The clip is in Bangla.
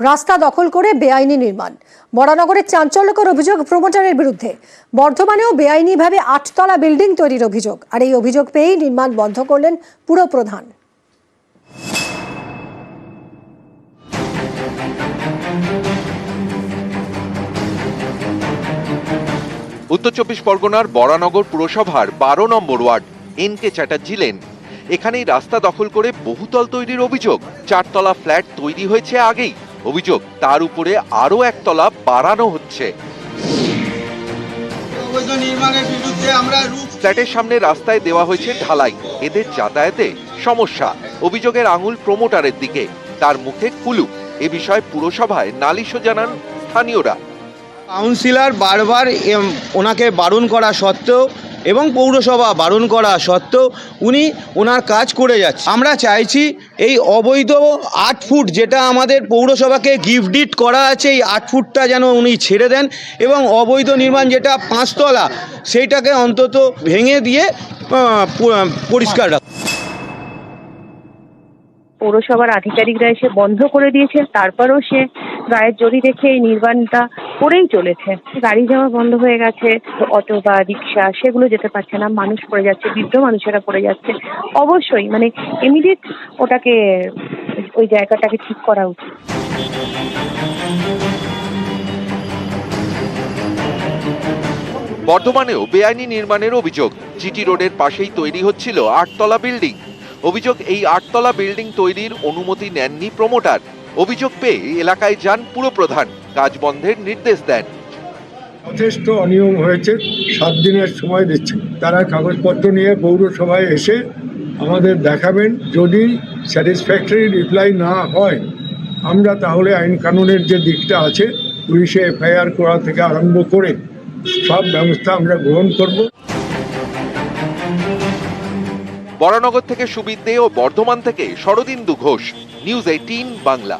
রাস্তা দখল করে বেআইনি নির্মাণ। বরানগরের চাঞ্চল্যকর অভিযোগ প্রমোটারের বিরুদ্ধে। বর্ধমানেও বেআইনিভাবে আটতলা বিল্ডিং তৈরির অভিযোগ। আর এই অভিযোগ পেয়েই নির্মাণ বন্ধ করলেন পুরপ্রধান উত্তর চব্বিশ পরগনার বরানগর পুরসভার বারো নম্বর ward, N K Chatterjee lane. এখানেই রাস্তা দখল করে বহুতল তৈরির অভিযোগ। চারতলা ফ্ল্যাট তৈরি হয়েছে আগেই। অভিযোগ, তার উপরে আরও একতলা বাড়ানো হচ্ছে। ফ্ল্যাটের সামনে রাস্তায় দেওয়া হয়েছে ঢালাই। এদের যাতায়াতে সমস্যা। অভিযোগের আঙুল প্রমোটারের দিকে। তার মুখে কুলু। এ বিষয়ে পুরসভায় নালিশও জানান স্থানীয়রা। কাউন্সিলর বারবার ওনাকে বারণ করা সত্ত্বেও এবং পৌরসভা বারণ করা সত্ত্বেও উনি ওনার কাজ করে যাচ্ছে। আমরা চাইছি এই অবৈধ আট ফুট যেটা আমাদের পৌরসভাকে গিফট ডিট করা আছে, এই আট ফুটটা যেন উনি ছেড়ে দেন এবং অবৈধ নির্মাণ যেটা পাঁচতলা সেইটাকে অন্তত ভেঙে দিয়ে পরিষ্কার রাখ পৌরসভার আধিকারিকরা এসে বন্ধ করে দিয়েছে তারপরেও সে গায়ের জড়ি রেখে এই নির্মাণটা করেই চলেছে। গাড়ি যাওয়া বন্ধ হয়ে গেছে অটো বা রিক্সা সেগুলো যেতে পারছে না, মানুষ পড়ে যাচ্ছে, বৃদ্ধ মানুষেরা পড়ে যাচ্ছে। অবশ্যই মানে ইমিডিয়েট ওটাকে, ওই জায়গাটাকে ঠিক করা উচিত। বর্ধমানেও বেআইনি নির্মাণের অভিযোগ। জিটি রোডের পাশেই তৈরি হচ্ছিল আটতলা বিল্ডিং। অভিযোগ, এই আটতলা বিল্ডিং তৈরির অনুমতি নেননি প্রমোটার। অভিযোগ পেয়ে এলাকায় যান পুরপ্রধান। কাজ বন্ধের নির্দেশ দেন। যথেষ্ট অনিয়ম হয়েছে সাত দিনের সময় দিচ্ছে। তারা কাগজপত্র নিয়ে পৌরসভায় এসে আমাদের দেখাবেন যদি স্যাটিসফ্যাক্টরি রিপ্লাই না হয় আমরা তাহলে আইন কানুনের যে দিকটা আছে পুলিশে এফআইআর করা থেকে আরম্ভ করে সব ব্যবস্থা আমরা গ্রহণ করব। বরানগর থেকে সুবিদ দে ও বর্ধমান থেকে শরদিন্দু ঘোষ নিউজ এইটিন বাংলা।